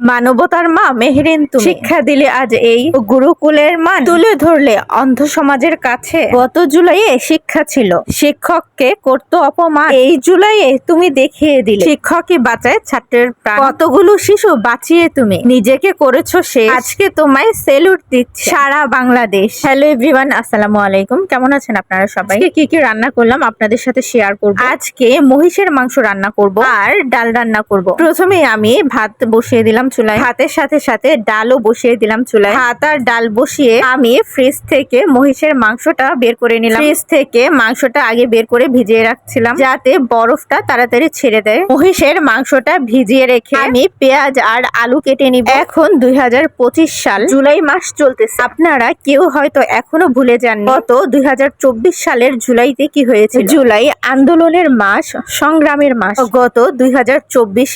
মানবতার মা মেহেরিন তুমি শিক্ষা দিলে আজ এই গুরুকুলের মান তুলে ধরলে অন্ধ সমাজের কাছে। গত জুলাইয়ে শিক্ষা ছিল। শিক্ষককে করত অপমান। এই জুলাইয়ে তুমি দেখিয়ে দিলে। শিক্ষকই বাঁচায় ছাত্রের প্রাণ। কতগুলো শিশু বাঁচিয়ে তুমি? নিজেকে করেছ সে আজকে তোমায় সেলুট দিচ্ছে। সারা বাংলাদেশ। হ্যালো এভরিওয়ান আসসালামু আলাইকুম। কেমন আছেন আপনারা সবাই? কি কি রান্না করলাম আপনাদের সাথে শেয়ার করব? আজকে মহিষের মাংস রান্না করব। আর ডাল রান্না করব। প্রথমে আমি ভাত বসিয়ে দিলাম। চুলায়। ভাতের সাথে সাথে ডালও বসিয়ে দিলাম চুলায়। ভাত আর ডাল বসিয়ে আমি ফ্রিজ থেকে মহিষের মাংসটা বের করে নিলাম। ফ্রিজ থেকে মাংসটা আগে বের করে ভিজিয়ে রাখছিলাম। যাতে বরফটা তাড়াতাড়ি ছেড়ে দেয়। মহিষের মাংসটা ভিজিয়ে রেখে আমি পেঁয়াজ আর আলু কেটে নিব। এখন দুই হাজার পঁচিশ সাল জুলাই মাস চলতেছে। আপনারা কেউ হয়তো এখনও ভুলে যান গত দুই হাজার চব্বিশ সালের জুলাইতে কি হয়েছে জুলাই আন্দোলনের মাস সংগ্রামের মাস। গত দুই হাজার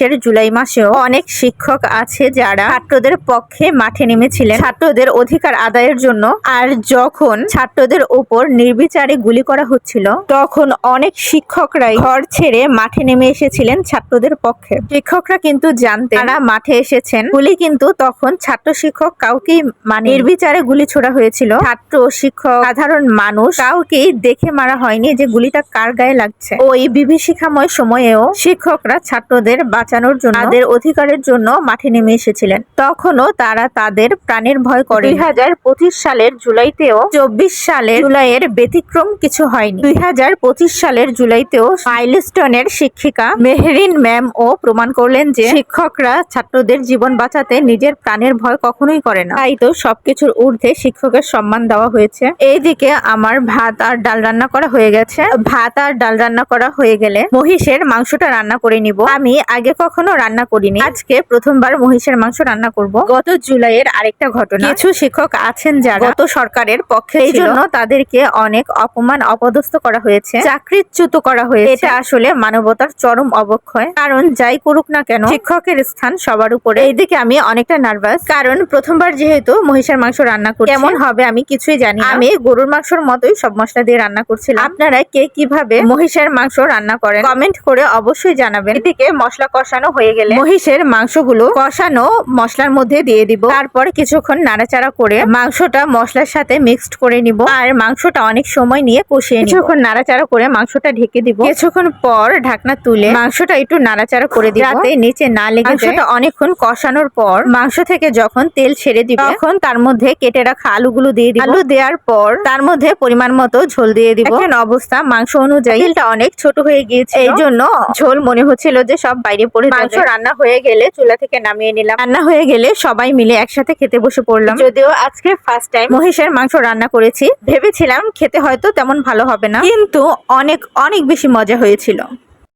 এর জুলাই মাসেও অনেক শিক্ষক আছে যারা ছাত্রদের পক্ষে মাঠে নেমেছিলেন। ছাত্রদের অধিকার আদায়ের জন্য আর যখন ছাত্রদের উপর নির্বিচারে গুলি করা হচ্ছিল, তখন অনেক শিক্ষকরাই ঘর ছেড়ে মাঠে নেমে এসেছিলেন ছাত্রদের পক্ষে। শিক্ষকরা কিন্তু জানতেন তারা মাঠে এসেছেন। গুলি কিন্তু তখন ছাত্র শিক্ষক কাউকেই মানে নির্বিচারে গুলি ছোড়া হয়েছিল। ছাত্র শিক্ষক, সাধারণ মানুষ কাউকেই দেখে মারা হয়নি যে গুলিটা কার গায়ে লাগছে। ওই বিভীষিকাময় সময়েও শিক্ষকরা ছাত্রদের বাঁচানোর জন্য, তাদের অধিকারের জন্য মাঠে নেমে এসেছিলেন। তখনও তারা তাদের প্রাণের ভয় করে দুই হাজার পঁচিশ সালের জুলাইতেও চব্বিশ সালের জুলাইয়ের ব্যতিক্রম কিছু হয়নি। দুই হাজার পঁচিশ সালের জুলাইতেও মাইলস্টোনের শিক্ষিকা মেহরিন ম্যাম ও প্রমাণ করলেন যে শিক্ষকরা ছাত্রদের জীবন বাঁচাতে নিজের প্রাণের ভয় কখনোই করে না। তাই তো সবকিছুর ঊর্ধ্বে শিক্ষকের সম্মান দেওয়া হয়েছে। এইদিকে আমার ভাত আর ডাল রান্না করা হয়ে গেছে। ভাত আর ডাল রান্না করা হয়ে গেলে মহিষের মাংসটা রান্না করে নিব। আমি আগে কখনো রান্না করিনি। আজকে প্রথমবার মহিষের মাংস রান্না করব। গত জুলাইয়ের আরেকটা ঘটনা। কিছু শিক্ষক আছেন যারা গত সরকারের পক্ষে এই জন্য তাদেরকে অনেক অপমান অপদস্থ করা হয়েছে। চাকরিচ্যুত করা হয়েছে। এটা আসলে মানবতার চরম অবক্ষয়। কারণ যাই করুক না কেন শিক্ষকের স্থান সবার উপরে। এইদিকে আমি অনেকটা নার্ভাস কারণ প্রথমবার যেহেতু মহিষের মাংস রান্না করছি। কেমন হবে আমি কিছুই জানি আমি গরুর মাংসের মতোই সব মশলা দিয়ে রান্না করছিলাম। আপনারা কে কীভাবে মহিষের মাংস রান্না করেন? কমেন্ট করে অবশ্যই জানাবেন। এদিকে মশলা কষানো হয়ে গেলে মহিষের মাংসগুলো কষানো মশলার মধ্যে দিয়ে দিব। তারপর কিছুক্ষণ নাড়াচাড়া করে মাংসটা মশলার সাথে মিক্সড করে নিব। আর মাংসটা অনেক সময় নিয়ে কষিয়ে কিছুক্ষণ নাড়াচাড়া করে মাংসটা ঢেকে দিব। কিছুক্ষণ পর ঢাকনা তুলে মাংসটা একটু নাড়াচাড়া করে দিব। যাতে নিচে না লেগে মাংসটা অনেকক্ষণ কষানোর পর মাংস থেকে যখন তেল ছেড়ে দিব, তখন তার মধ্যে কেটে রাখা আলুগুলো দিয়ে দিব। আলু দেওয়ার পর তার মধ্যে পরিমাণ মতো ঝোল দিয়ে দিব। এখন অবস্থা মাংস অনুযায়ী তেলটা অনেক ছোট হয়ে গিয়েছে এই জন্য ঝোল মনে হচ্ছিল যে সব বাইরে পড়ে মাংস রান্না হয়ে গেলে চুলা থেকে নামিয়ে নিলাম। রান্না হয়ে গেলে সবাই মিলে একসাথে খেতে বসে পড়লাম। যদিও আজকে ফার্স্ট টাইম মহিষের মাংস রান্না করেছি। ভেবেছিলাম খেতে হয়তো তেমন ভালো হবে না। কিন্তু অনেক অনেক বেশি মজা হয়েছিল।